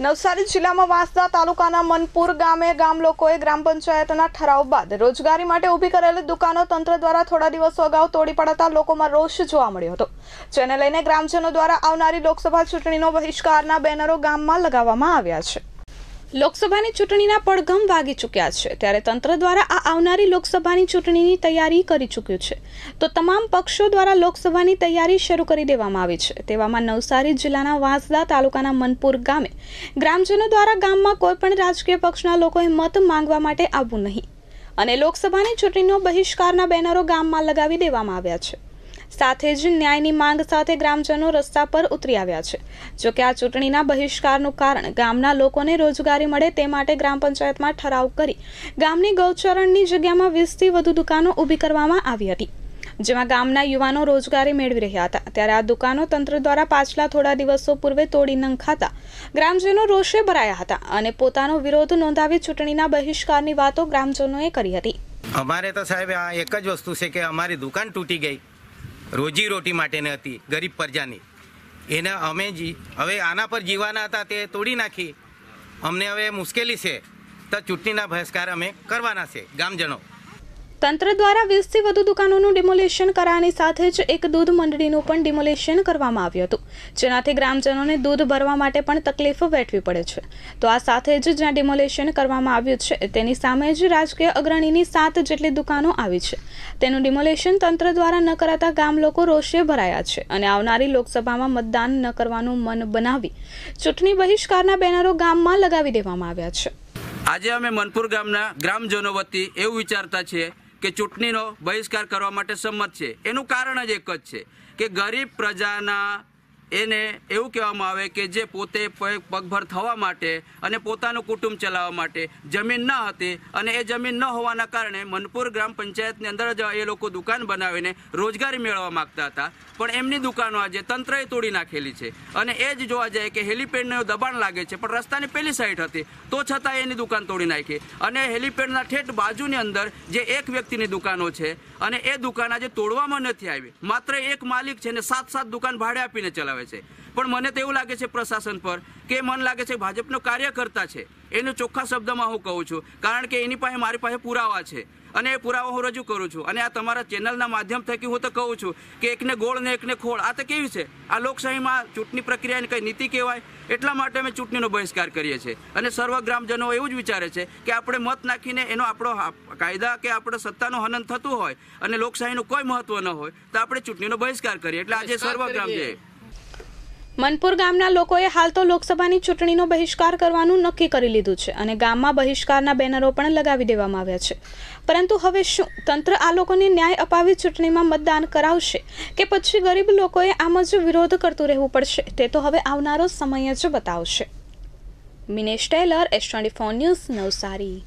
નવસારી જિલ્લામાં વાંસદા તાલુકાના મનપુર ગામે ગામ લોકોએ ગ્રામ પંચાયતના ઠરાવ બાદ રોજગારી માટે ઊભી કરેલી દુકાનો તંત્ર દ્વારા થોડા દિવસો અગાઉ તોડી પડતા લોકોમાં રોષ જોવા મળ્યો હતો. જેને લઈને ગ્રામજનો દ્વારા આવનારી લોકસભા ચૂંટણીનો બહિષ્કારના બેનરો ગામમાં લગાવવામાં આવ્યા છે. લોકસભાની ચૂંટણીના પડઘમ વાગી ચૂક્યા છે, ત્યારે તંત્ર દ્વારા આ આવનારી લોકસભાની ચૂંટણીની તૈયારી કરી ચૂક્યું છે. તો તમામ પક્ષો દ્વારા લોકસભાની તૈયારી શરૂ કરી દેવામાં આવી છે. તેવામાં નવસારી જિલ્લાના વાંસદા તાલુકાના મનપુર ગામે ગ્રામજનો દ્વારા ગામમાં કોઈપણ રાજકીય પક્ષના લોકોએ મત માંગવા માટે આવવું નહીં. અને લોકસભાની ચૂંટણીનો બહિષ્કારના બેનરો ગામમાં લગાવી દેવામાં આવ્યા છે. સાથે જ ન્યાયની માંગ સાથે ગ્રામજનો રસ્તા પર ઉતરી આવ્યા છે. જોકે આ ચૂંટણીના બહિષ્કારનું કારણ ગામના લોકોને રોજગારી મળે તે માટે ગ્રામ પંચાયતમાં ઠરાવ કરી ગામની ગૌચરણની જગ્યામાં વીસથી વધુ દુકાનો ઊભી કરવામાં આવી હતી. જેમાં ગામના યુવાનો રોજગારી મેળવી રહ્યા હતા. ત્યારે આ દુકાનો તંત્ર દ્વારા પાછલા થોડા દિવસો પૂર્વે તોડી નંખાતા ગ્રામજનો રોષે ભરાયા હતા અને પોતાનો વિરોધ નોંધાવી ચૂંટણીના બહિષ્કારની વાતો ગ્રામજનોએ કરી હતી. અમારે તો સાહેબ આ એક જ વસ્તુ છે કે અમારી દુકાન તૂટી ગઈ. રોજી રોટી માટેની હતી, ગરીબ પ્રજાની. એને અમે જી હવે આના પર જીવાના હતા, તે તોડી નાખી. અમને હવે મુશ્કેલી છે. તો ચૂંટણીના બહિષ્કાર અમે કરવાના છે, ગામજનો. તંત્ર દ્વારા વીસથી વધુ દુકાનોનું ડિમોલેશન કરાયાની સાથે જ એક દૂધ મંડળીનું પણ ડિમોલેશન કરવામાં આવ્યું હતું. જેનાથી ગ્રામજનોને દૂધ ભરવા માટે પણ તકલીફ વેઠવી પડે છે. તો આ સાથે જ જ્યાં ડિમોલેશન કરવામાં આવ્યું છે, તેની સામે જ રાજકીય અગ્રણીની સાત જેટલી દુકાનો આવી છે. તેનું ડિમોલેશન તંત્ર દ્વારા ન કરાતા ગામ લોકો રોષે ભરાયા છે અને આવનારી લોકસભામાં મતદાન ન કરવાનું મન બનાવી ચૂંટણી બહિષ્કારના બેનરો ગામમાં લગાવી દેવામાં આવ્યા છે. આજે અમે મનપુર ગામના ગ્રામજનો વતી એવું વિચારતા છીએ કે ચૂંટણીનો બહિષ્કાર કરવા માટે સંમત છે. એનું કારણ જ એક જ છે કે ગરીબ પ્રજાના એને એવું કહેવામાં આવે કે જે પોતે પગભર થવા માટે અને પોતાનું કુટુંબ ચલાવવા માટે જમીન ન હતી અને એ જમીન ન હોવાના કારણે મનપુર ગ્રામ પંચાયતની અંદર જ એ લોકો દુકાન બનાવીને રોજગારી મેળવવા માંગતા હતા. પણ એમની દુકાનો આજે તંત્રએ તોડી નાખેલી છે. અને એ જ જોવા જાય કે હેલિપેડનું દબાણ લાગે છે, પણ રસ્તાની પહેલી સાઈડ હતી. તો છતાં એની દુકાન તોડી નાખી. અને હેલિપેડના ઠેઠ બાજુની અંદર જે એક વ્યક્તિની દુકાનો છે અને એ દુકાન આજે તોડવામાં નથી આવી. માત્ર એક માલિક છે ને સાત સાત દુકાન ભાડે આપીને ચલાવે છે. પણ મને તો એવું લાગે છે પ્રશાસન પર કે મન લાગે છે ભાજપનો કાર્યકર્તા છે. એનો ચોખ્ખા શબ્દમાં હું કહું છું. કારણ કે એની પાસે મારી પાસે પુરાવા છે. અને એ પુરાવા હું રજૂ કરું છું. અને આ તમારા ચેનલના માધ્યમ થકી હું તો કહું છું કે એકને ગોળ ને એકને ખોળ. આ તો કેવી છે? આ લોકશાહીમાં ચૂંટણી પ્રક્રિયાની કઈ નીતિ કહેવાય? એટલા માટે અમે ચૂંટણીનો બહિષ્કાર કરીએ છીએ. અને સર્વ ગ્રામજનો એવું જ વિચારે છે કે આપણે મત નાખીને એનો આપણો કાયદા કે આપણે સત્તાનું હનન થતું હોય અને લોકશાહીનું કોઈ મહત્વ ન હોય તો આપણે ચૂંટણીનો બહિષ્કાર કરીએ. એટલે આજે સર્વ ગ્રામજે મનપુર ગામના લોકોએ હાલ તો લોકસભાની ચૂંટણીનો બહિષ્કાર કરવાનું નક્કી કરી લીધું છે અને ગામમાં બહિષ્કારના બેનરો પણ લગાવી દેવામાં આવ્યા છે. પરંતુ હવે શું? તંત્ર આ લોકોને ન્યાય અપાવી ચૂંટણીમાં મતદાન કરાવશે કે પછી ગરીબ લોકોએ આમ જ વિરોધ કરતું રહેવું પડશે? તે તો હવે આવનારો સમય જ બતાવશે. Minesh Tailor S twenty news Navsari.